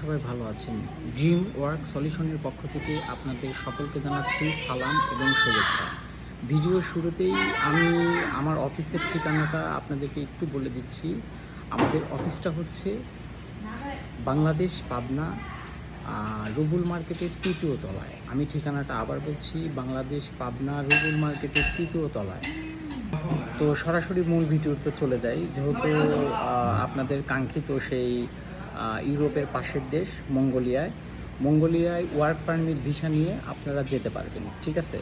সবাই ভালো আছেন। ড্রিম ওয়ার্ক সলিউশনের পক্ষ থেকে আপনাদের সকলকে জানাচ্ছি সালাম এবং শুভেচ্ছা। ভিডিও শুরুতেই আমি আমার অফিসের ঠিকানাটা আপনাদেরকে একটু বলে দিচ্ছি। আমাদের অফিসটা হচ্ছে বাংলাদেশ পাবনা রুবুল মার্কেটের তৃতীয় তলায়। আমি ঠিকানাটা আবার বলছি, বাংলাদেশ পাবনা, রুবুল মার্কেটের তৃতীয় তলায়। তো সরাসরি মূল ভিডিওতে চলে যাই। যেহেতু আপনাদের কাঙ্ক্ষিত সেই ইউরোপের পাশের দেশ মঙ্গোলিয়ায়। মঙ্গোলিয়ায় ওয়ার্ক পারমিট ভিসা নিয়ে আপনারা যেতে পারবেন, ঠিক আছে?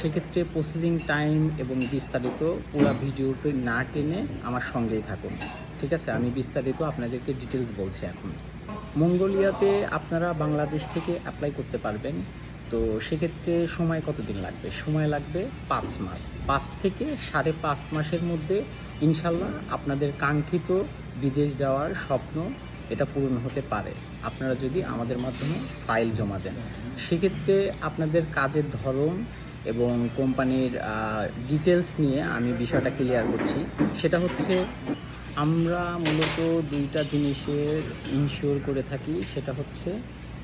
সেক্ষেত্রে প্রসেসিং টাইম এবং বিস্তারিত পুরো ভিডিওটি না টেনে আমার সঙ্গেই থাকুন, ঠিক আছে? আমি বিস্তারিত আপনাদেরকে ডিটেলস বলছি এখন। মঙ্গোলিয়াতে আপনারা বাংলাদেশ থেকে অ্যাপ্লাই করতে পারবেন। তো সেক্ষেত্রে সময় কতদিন লাগবে? সময় লাগবে পাঁচ মাস। পাঁচ থেকে সাড়ে পাঁচ মাসের মধ্যে ইনশাল্লাহ আপনাদের কাঙ্ক্ষিত বিদেশ যাওয়ার স্বপ্ন এটা পূরণ হতে পারে। আপনারা যদি আমাদের মাধ্যমে ফাইল জমা দেন। সেক্ষেত্রে আপনাদের কাজের ধরন এবং কোম্পানির ডিটেলস নিয়ে আমি বিষয়টা ক্লিয়ার করছি। সেটা হচ্ছে, আমরা মূলত দুইটা জিনিসের ইনশিওর করে থাকি। সেটা হচ্ছে,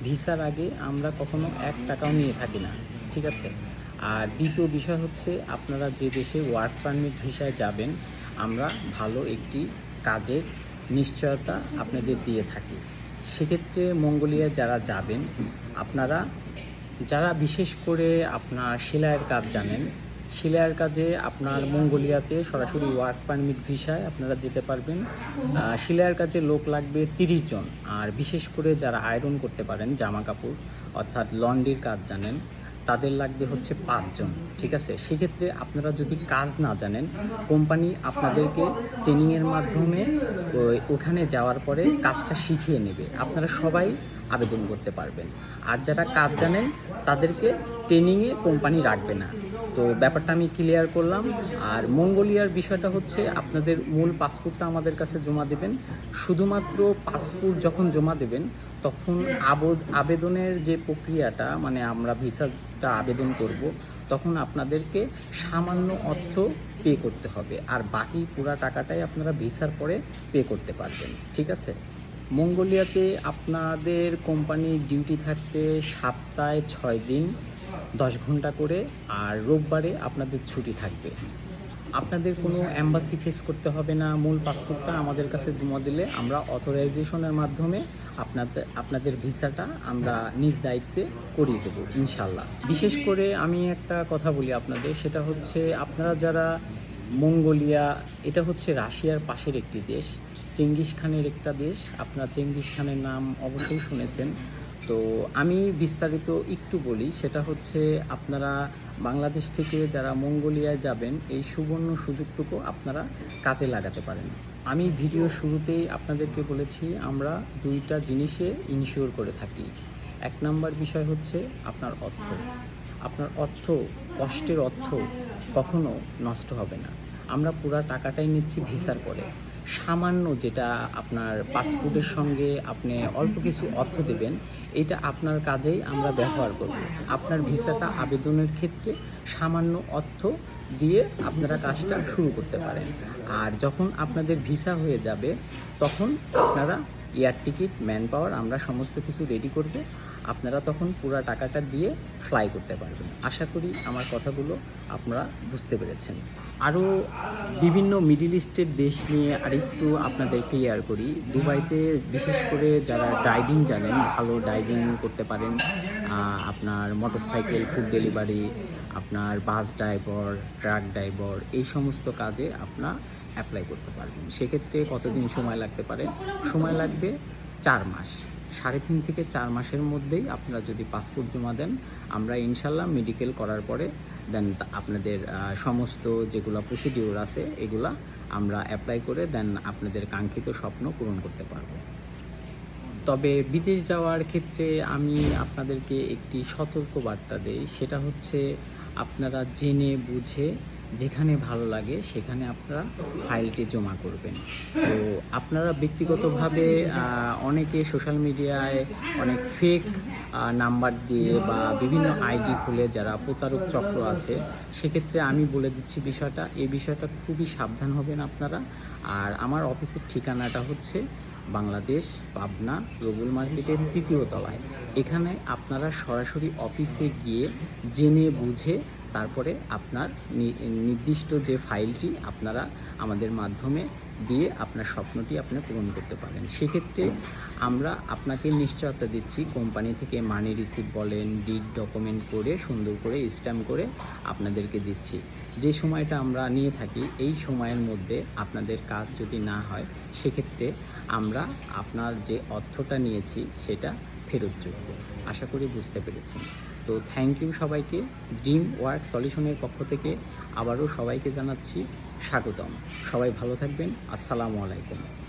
ভিসার আগে আমরা কখনো এক টাকাও নিয়ে থাকি না। ঠিক আছে? আর দ্বিতীয় বিষয় হচ্ছে, আপনারা যে দেশে ওয়ার্ক পারমিট ভিসায় যাবেন, আমরা ভালো একটি কাজের নিশ্চয়তা আপনাদের দিয়ে থাকি। সেক্ষেত্রে মঙ্গোলিয়া যারা যাবেন, আপনারা, যারা বিশেষ করে আপনার সেলাইয়ের কাজ জানেন সেলাইয়ের কাজে আপনার মঙ্গোলিয়াতে সরাসরি ওয়ার্ক পারমিট ভিসায় আপনারা যেতে পারবেন। সেলাইয়ের কাজে লোক লাগবে তিরিশ জন। আর বিশেষ করে যারা আয়রন করতে পারেন, জামা কাপড়, অর্থাৎ লন্ড্রির কাজ জানেন তাদের লাগবে হচ্ছে পাঁচজন, ঠিক আছে? সেক্ষেত্রে আপনারা যদি কাজ না জানেন, কোম্পানি আপনাদেরকে ট্রেনিংয়ের মাধ্যমে ওখানে যাওয়ার পরে কাজটা শিখিয়ে নেবে। আপনারা সবাই আবেদন করতে পারবেন। আর যারা কাজ জানেন, তাদেরকে ট্রেনিংয়ে কোম্পানি রাখবে না। তো ব্যাপারটা আমি ক্লিয়ার করলাম। আর মঙ্গোলিয়ার বিষয়টা হচ্ছে, আপনাদের মূল পাসপোর্টটা আমাদের কাছে জমা দেবেন। শুধুমাত্র পাসপোর্ট যখন জমা দেবেন, তখন আবদ- আবেদনের যে প্রক্রিয়াটা মানে আমরা ভিসাটা আবেদন করব, তখন আপনাদেরকে সামান্য অর্থ পে করতে হবে। আর বাকি পুরা টাকাটাই আপনারা ভিসার পরে পে করতে পারবেন। ঠিক আছে? মঙ্গোলিয়াতে আপনাদের কোম্পানির ডিউটি থাকবে সপ্তাহে ছয় দিন, দশ ঘণ্টা করে, আর রোববারে আপনাদের ছুটি থাকবে। আপনাদের কোনো অ্যাম্বাসি ফেস করতে হবে না, মূল পাসপোর্টটা আমাদের কাছে জমা দিলে আমরা অথরাইজেশনের মাধ্যমে আপনাদের আপনাদের ভিসাটা আমরা নিজ দায়িত্বে করিয়ে দেবো ইনশাল্লাহ বিশেষ করে আমি একটা কথা বলি আপনাদের, সেটা হচ্ছে আপনারা যারা মঙ্গোলিয়া, এটা হচ্ছে রাশিয়ার পাশের একটি দেশ চেঙ্গিস খানের একটা দেশ। আপনার চেঙ্গিস খানের নাম অবশ্যই শুনেছেন। তো আমি বিস্তারিত একটু বলি, সেটা হচ্ছে আপনারা বাংলাদেশ থেকে যারা মঙ্গোলিয়ায় যাবেন, এই সুবর্ণ সুযোগটুকু আপনারা কাজে লাগাতে পারেন। আমি ভিডিও শুরুতেই আপনাদেরকে বলেছি, আমরা দুইটা জিনিসে ইনশিওর করে থাকি। এক নম্বর বিষয় হচ্ছে আপনার অর্থ। আপনার অর্থ, কষ্টের অর্থ কখনো নষ্ট হবে না। আমরা পুরা টাকাটাই নিচ্ছি ভিসার পরে সামান্য যেটা আপনার পাসপোর্টের সঙ্গে আপনি অল্প কিছু অর্থ দেবেন, এটা আপনার কাজেই আমরা ব্যবহার করব। আপনার ভিসাটা আবেদনের ক্ষেত্রে সামান্য অর্থ দিয়ে আপনারা কাজটা শুরু করতে পারেন। আর যখন আপনাদের ভিসা হয়ে যাবে, তখন আপনারা এয়ার টিকিট ম্যান পাওয়ার আমরা সমস্ত কিছু রেডি করব। আপনারা তখন পুরো টাকাটা দিয়ে ফ্লাই করতে পারবেন। আশা করি আমার কথাগুলো আপনারা বুঝতে পেরেছেন। আরও বিভিন্ন মিডিল ইস্টের দেশ নিয়ে আরেকটু আপনাদের ক্লিয়ার করি। দুবাইতে বিশেষ করে যারা ড্রাইভিং জানেন, ভালো ড্রাইভিং করতে পারেন। আপনার মোটরসাইকেল ফুড ডেলিভারি আপনার বাস ড্রাইভার ট্রাক ড্রাইভার এই সমস্ত কাজে আপনার অ্যাপ্লাই করতে পারবেন। সেক্ষেত্রে কতদিন সময় লাগতে পারে? সময় লাগবে চার মাস। সাড়ে তিন থেকে চার মাসের মধ্যেই আপনারা যদি পাসপোর্ট জমা দেন, আমরা ইনশাল্লাহ মেডিকেল করার পরে দেন আপনাদের সমস্ত যেগুলো প্রসিডিওর আছে, এগুলা আমরা অ্যাপ্লাই করে দেন আপনাদের কাঙ্ক্ষিত স্বপ্ন পূরণ করতে পারব। তবে বিদেশ যাওয়ার ক্ষেত্রে আমি আপনাদেরকে একটি সতর্ক বার্তা দেই। সেটা হচ্ছে, আপনারা জেনে বুঝে যেখানে ভালো লাগে, সেখানে আপনারা ফাইলটি জমা করবেন। তো আপনারা ব্যক্তিগতভাবে অনেকে সোশ্যাল মিডিয়ায় অনেক ফেক নাম্বার দিয়ে বা বিভিন্ন আইডি খুলে যারা প্রতারক চক্র আছে, সেক্ষেত্রে আমি বলে দিচ্ছি বিষয়টা। এই বিষয়টা খুবই সাবধান হবেন আপনারা। আর আমার অফিসের ঠিকানাটা হচ্ছে বাংলাদেশ পাবনা রবুল মার্কেটের তৃতীয় তলায়। এখানে আপনারা সরাসরি অফিসে গিয়ে জেনে বুঝে তারপরে আপনার নির্দিষ্ট যে ফাইলটি আপনারা আমাদের মাধ্যমে দিয়ে আপনার স্বপ্নটি আপনি পূরণ করতে পারেন সেক্ষেত্রে আমরা আপনাকে নিশ্চয়তা দিচ্ছি, কোম্পানি থেকে মানি রিসিভ বলেন ডিড ডকুমেন্ট করে, সুন্দর করে স্ট্যাম্প করে আপনাদেরকে দিচ্ছি। যে সময়টা আমরা নিয়ে থাকি, এই সময়ের মধ্যে আপনাদের কাজ যদি না হয়, সেক্ষেত্রে আমরা আপনার যে অর্থটা নিয়েছি, সেটা ফেরতযোগ্য আশা করি বুঝতে পেরেছেন। তো থ্যাংক ইউ সবাইকে। ড্রিম ওয়ার্ক সলিউশনের পক্ষ থেকে আবারও সবাইকে জানাচ্ছি স্বাগতম। সবাই ভালো থাকবেন। আসসালামু আলাইকুম।